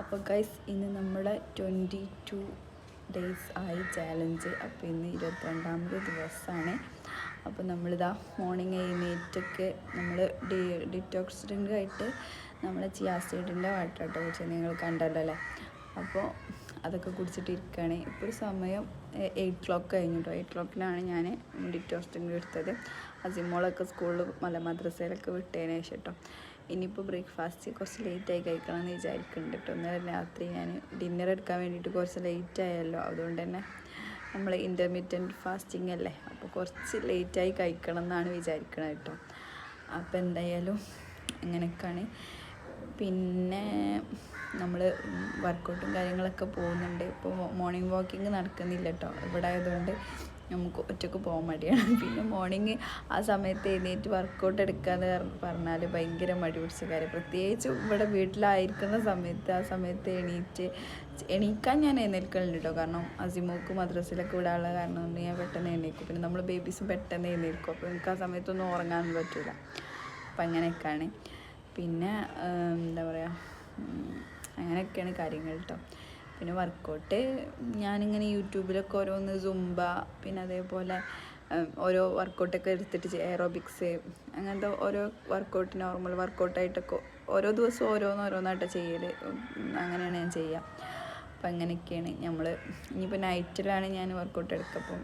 അപ്പോൾ ഗൈസ് ഇന്ന് നമ്മുടെ ട്വന്റി ടു ഡേയ്സ് ആയി ചാലഞ്ച് അപ്പോൾ ഇന്ന് ഇരുപത്തിരണ്ടാമത് ദിവസമാണ് അപ്പോൾ നമ്മളിതാ മോർണിംഗ് എഴുന്നേറ്റൊക്കെ നമ്മൾ ഡി ഡിറ്റോക്സ് ഡ്രിങ്കായിട്ട് നമ്മൾ ചിയാസൈഡിന്റെ വാട്ടർ കേട്ടോ കുറിച്ച് നിങ്ങൾ കണ്ടല്ലോ അല്ലേ? അപ്പോൾ അതൊക്കെ കുടിച്ചിട്ടിരിക്കുകയാണ് ഇപ്പോൾ ഒരു സമയം എയ്റ്റ് ക്ലോക്ക് കഴിഞ്ഞു കേട്ടോ എയ്റ്റ് ക്ലോക്കിലാണ് ഞാൻ ഡിറ്റോക്സ് ഡ്രിങ്ക് എടുത്തത്. അസിമോളൊക്കെ സ്കൂളിൽ മല മദ്രസയിലൊക്കെ വിട്ടതിന് ശേഷം കേട്ടോ ഇനിയിപ്പോൾ ബ്രേക്ക്ഫാസ്റ്റ് കുറച്ച് ലേറ്റായി കഴിക്കണം എന്ന് വിചാരിക്കുന്നുണ്ട് കേട്ടോ ഇന്നലെ രാത്രി ഞാൻ ഡിന്നർ എടുക്കാൻ വേണ്ടിയിട്ട് കുറച്ച് ലേറ്റ് ആയല്ലോ. അതുകൊണ്ട് തന്നെ നമ്മൾ ഇന്റർമീഡിയന്റ് ഫാസ്റ്റിംഗ് അല്ലേ? അപ്പോൾ കുറച്ച് ലേറ്റായി കഴിക്കണം എന്നാണ് വിചാരിക്കണത് കേട്ടോ അപ്പോൾ എന്തായാലും അങ്ങനെയൊക്കെയാണ് പിന്നെ നമ്മൾ വർക്കൗട്ടും കാര്യങ്ങളൊക്കെ പോകുന്നുണ്ട്. ഇപ്പോൾ മോർണിംഗ് വാക്കിംഗ് നടക്കുന്നില്ല കേട്ടോ ഇവിടെ ആയതുകൊണ്ട് നമുക്ക് ഒറ്റയ്ക്ക് പോകാൻ മടിയാണ്. പിന്നെ മോർണിംഗ് ആ സമയത്ത് എഴുന്നേറ്റ് വർക്കൗട്ട് എടുക്കാന്ന് പറഞ്ഞാൽ ഭയങ്കര മടി പിടിച്ച കാര്യം. പ്രത്യേകിച്ച് ഇവിടെ വീട്ടിലായിരിക്കുന്ന സമയത്ത് ആ സമയത്ത് എണീറ്റ് എണീക്കാൻ ഞാൻ എഴുന്നേൽക്കലുണ്ട് കേട്ടോ കാരണം അസിമോക്ക് മദ്രസയിലൊക്കെ വിടാനുള്ള കാരണം കൊണ്ട് ഞാൻ പെട്ടെന്ന് എഴുന്നേൽക്കും. പിന്നെ നമ്മൾ ബേബീസും പെട്ടെന്ന് എഴുന്നേൽക്കും. അപ്പോൾ എനിക്ക് ആ സമയത്തൊന്നും ഉറങ്ങാൻ പറ്റില്ല അപ്പം അങ്ങനെയൊക്കെയാണ്. പിന്നെ എന്താ പറയുക അങ്ങനെയൊക്കെയാണ് കാര്യങ്ങൾ കേട്ടോ പിന്നെ വർക്കൗട്ട് ഞാനിങ്ങനെ യൂട്യൂബിലൊക്കെ ഓരോന്ന് സുംബ പിന്നെ അതേപോലെ ഓരോ വർക്കൗട്ടൊക്കെ എടുത്തിട്ട് എയറോബിക്സ് അങ്ങനത്തെ ഓരോ വർക്കൗട്ട് നോർമൽ വർക്കൗട്ടായിട്ടൊക്കെ ഓരോ ദിവസവും ഓരോന്ന് ഓരോന്നായിട്ട് ചെയ്യൽ അങ്ങനെയാണ് ഞാൻ ചെയ്യുക അപ്പം അങ്ങനെയൊക്കെയാണ് നമ്മൾ ഇനിയിപ്പോൾ നൈറ്റിലാണ് ഞാൻ വർക്കൗട്ട് എടുക്കുക അപ്പം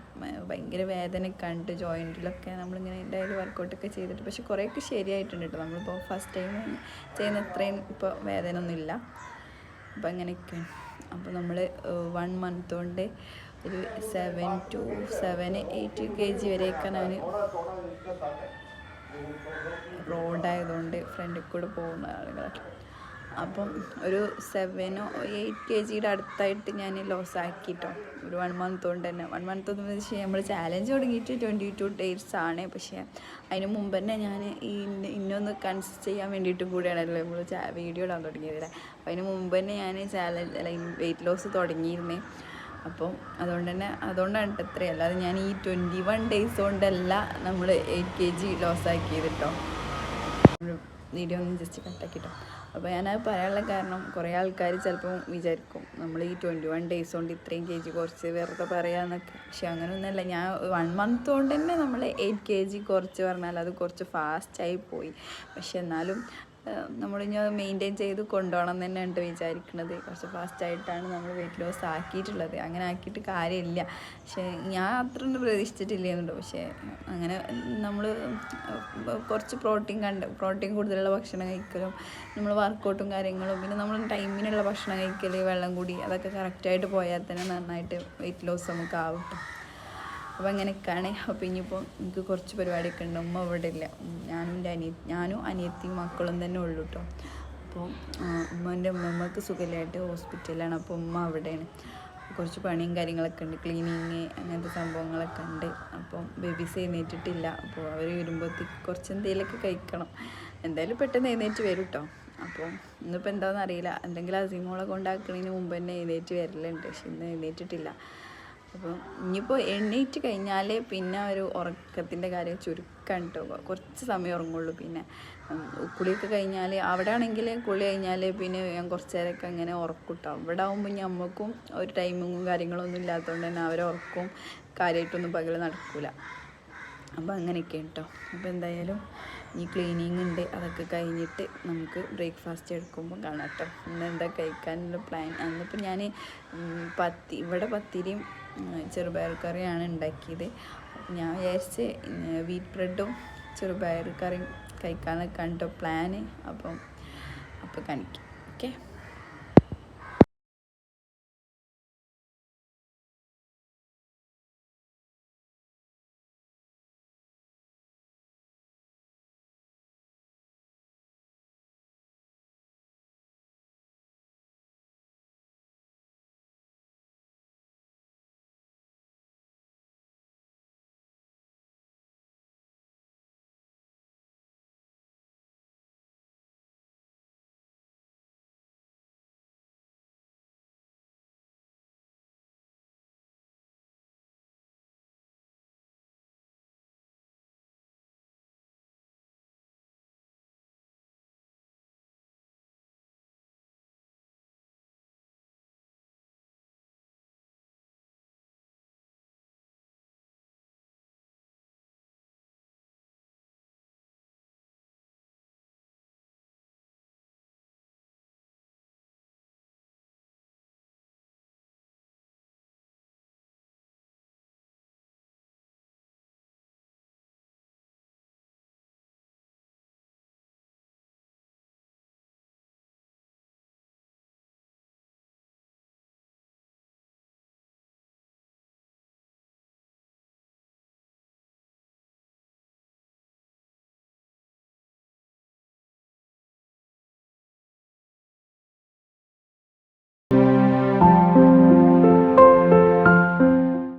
ഭയങ്കര വേദന കണ്ട് ജോയിന്റിലൊക്കെ നമ്മളിങ്ങനെ ഡെയിലി വർക്കൗട്ടൊക്കെ ചെയ്തിട്ട് പക്ഷെ കുറേയൊക്കെ ശരിയായിട്ടുണ്ട് കേട്ടോ നമ്മളിപ്പോൾ ഫസ്റ്റ് ടൈം ചെയ്യുന്ന അത്രയും ഇപ്പോൾ വേദന ഒന്നുമില്ല അപ്പം അങ്ങനെയൊക്കെയാണ്. അപ്പോൾ നമ്മൾ വൺ മന്ത് കൊണ്ട് ഒരു seven two seven eight K G വരെയൊക്കെ ഞാൻ റോഡായതുകൊണ്ട് ഫ്രണ്ടിൽ കൂടെ പോകുന്ന ആളുകളൊക്കെ അപ്പം ഒരു സെവനോ എയ്റ്റ് കെ ജിയുടെ അടുത്തായിട്ട് ഞാൻ ലോസ് ആക്കിട്ടോ. ഒരു വൺ മന്ത് കൊണ്ട് തന്നെ. വൺ മന്ത് എന്ന് വെച്ചാൽ നമ്മൾ ചാലഞ്ച് തുടങ്ങിയിട്ട് ട്വന്റി ടു ഡേയ്സ് ആണ്. പക്ഷേ അതിന് മുമ്പ് തന്നെ ഞാൻ ഈ ഇന്നൊന്ന് കൺസിസ്റ്റ് ചെയ്യാൻ വേണ്ടിയിട്ട് കൂടിയാണല്ലോ നമ്മൾ വീഡിയോ ഇടാൻ തുടങ്ങിയതല്ലേ അപ്പം അതിന് മുമ്പ് തന്നെ ഞാൻ ചാലഞ്ച് അല്ല വെയിറ്റ് ലോസ് തുടങ്ങിയിരുന്നേ. അപ്പോൾ അതുകൊണ്ട് തന്നെ അതുകൊണ്ടാണ് ഇത്രയും അല്ലാതെ ഞാൻ ഈ ട്വന്റി വൺ ഡേയ്സ് കൊണ്ടല്ല നമ്മൾ എയ്റ്റ് കെ ജി ലോസ് ആക്കിയത് കേട്ടോ വീഡിയോ ഒന്ന് ജസ്റ്റ് കട്ടാക്കിട്ടോ അപ്പോൾ ഞാനത് പറയാനുള്ള കാരണം കുറേ ആൾക്കാർ ചിലപ്പം വിചാരിക്കും നമ്മൾ ഈ ട്വന്റി വൺ ഡേയ്സ് കൊണ്ട് ഇത്രയും കെ ജി കുറച്ച് വെറുതെ പറയാമെന്നൊക്കെ പക്ഷെ അങ്ങനെയൊന്നുമല്ല ഞാൻ വൺ മന്ത് കൊണ്ട് തന്നെ നമ്മൾ എയ്റ്റ് കെ ജി കുറച്ച് പറഞ്ഞാൽ അത് കുറച്ച് ഫാസ്റ്റായി പോയി. പക്ഷെ എന്നാലും നമ്മളിനി അത് മെയിന്റെയിൻ ചെയ്ത് കൊണ്ടുപോകണം എന്ന് തന്നെയാണ് വിചാരിക്കുന്നത് കുറച്ച് ഫാസ്റ്റായിട്ടാണ് നമ്മൾ വെയിറ്റ് ലോസ് ആക്കിയിട്ടുള്ളത്. അങ്ങനെ ആക്കിയിട്ട് കാര്യമില്ല. പക്ഷേ ഞാൻ അത്ര ഒന്നും പ്രതീക്ഷിച്ചിട്ടില്ലേന്നുണ്ടോ? പക്ഷേ അങ്ങനെ നമ്മൾ കുറച്ച് പ്രോട്ടീൻ കണ്ട് പ്രോട്ടീൻ കൂടുതലുള്ള ഭക്ഷണം കഴിക്കലും നമ്മൾ വർക്കൗട്ടും കാര്യങ്ങളും പിന്നെ നമ്മൾ ടൈമിനുള്ള ഭക്ഷണം കഴിക്കൽ വെള്ളം കൂടി അതൊക്കെ കറക്റ്റായിട്ട് പോയാൽ തന്നെ നന്നായിട്ട് വെയിറ്റ് ലോസ് നമുക്ക് ആവും ട്ടോ. അപ്പോൾ അങ്ങനെയൊക്കെയാണ്. അപ്പോൾ ഇനിയിപ്പോൾ എനിക്ക് കുറച്ച് പരിപാടിയൊക്കെ ഉണ്ട്. ഉമ്മ ഇവിടെ ഇല്ല. ഞാനും എന്റെ അനിയ ഞാനും അനിയത്തിയും മക്കളും തന്നെ ഉള്ളൂ കേട്ടോ അപ്പോൾ ഉമ്മന്റെ ഉമ്മമ്മക്ക് സുഖമില്ലായിട്ട് ഹോസ്പിറ്റലിലാണ്. അപ്പോൾ ഉമ്മ അവിടെയാണ്. കുറച്ച് പണിയും കാര്യങ്ങളൊക്കെ ഉണ്ട്. ക്ലീനിങ് അങ്ങനത്തെ സംഭവങ്ങളൊക്കെ ഉണ്ട്. അപ്പം ബേബീസ് എഴുന്നേറ്റിട്ടില്ല. അപ്പോൾ അവർ വരുമ്പോഴത്തേക്ക് കുറച്ച് എന്തെങ്കിലുമൊക്കെ കഴിക്കണം. എന്തായാലും പെട്ടെന്ന് എഴുന്നേറ്റ് വരും കേട്ടോ അപ്പോൾ ഇന്നിപ്പോൾ എന്താണെന്ന് അറിയില്ല എന്തെങ്കിലും അസീമോളെ കൊണ്ടാക്കുന്നതിന് മുമ്പ് തന്നെ എഴുന്നേറ്റ് വരലുണ്ട്. പക്ഷെ ഇന്ന് എഴുന്നേറ്റിട്ടില്ല. അപ്പോൾ ഇനിയിപ്പോൾ എണ്ണീറ്റ് കഴിഞ്ഞാൽ പിന്നെ ഒരു ഉറക്കത്തിന്റെ കാര്യം ചുരുക്കം കേട്ടോ കുറച്ച് സമയം ഉറങ്ങുള്ളൂ പിന്നെ. കുളിയൊക്കെ കഴിഞ്ഞാൽ അവിടെ ആണെങ്കിൽ കുളി കഴിഞ്ഞാൽ പിന്നെ ഞാൻ കുറച്ച് നേരമൊക്കെ അങ്ങനെ ഉറക്കൂട്ടോ അവിടെ ആകുമ്പോൾ ഞമ്മക്കും ഒരു ടൈമിങ്ങും കാര്യങ്ങളൊന്നും ഇല്ലാത്തതുകൊണ്ട് തന്നെ അവരെ ഉറക്കും കാര്യമായിട്ടൊന്നും പകൽ നടക്കില്ല അപ്പോൾ അങ്ങനെയൊക്കെ കേട്ടോ അപ്പോൾ എന്തായാലും ഈ ക്ലീനിങ് ഉണ്ട്. അതൊക്കെ കഴിഞ്ഞിട്ട് നമുക്ക് ബ്രേക്ക്ഫാസ്റ്റ് എടുക്കുമ്പോൾ കാണാം കേട്ടോ ഇന്ന് എന്താ കഴിക്കാനുള്ള പ്ലാൻ അന്നിപ്പോൾ ഞാൻ പത്തി ഇവിടെ പത്തിരിയും ചെറുപയർ കറിയാണ് ഉണ്ടാക്കിയത്. ഞാൻ വിചാരിച്ച് വീറ്റ് ബ്രെഡും ചെറുപയർ കറിയും കഴിക്കാനൊക്കെ കണ്ടോ പ്ലാന് അപ്പം അപ്പോൾ കാണിക്കാം. ഓക്കെ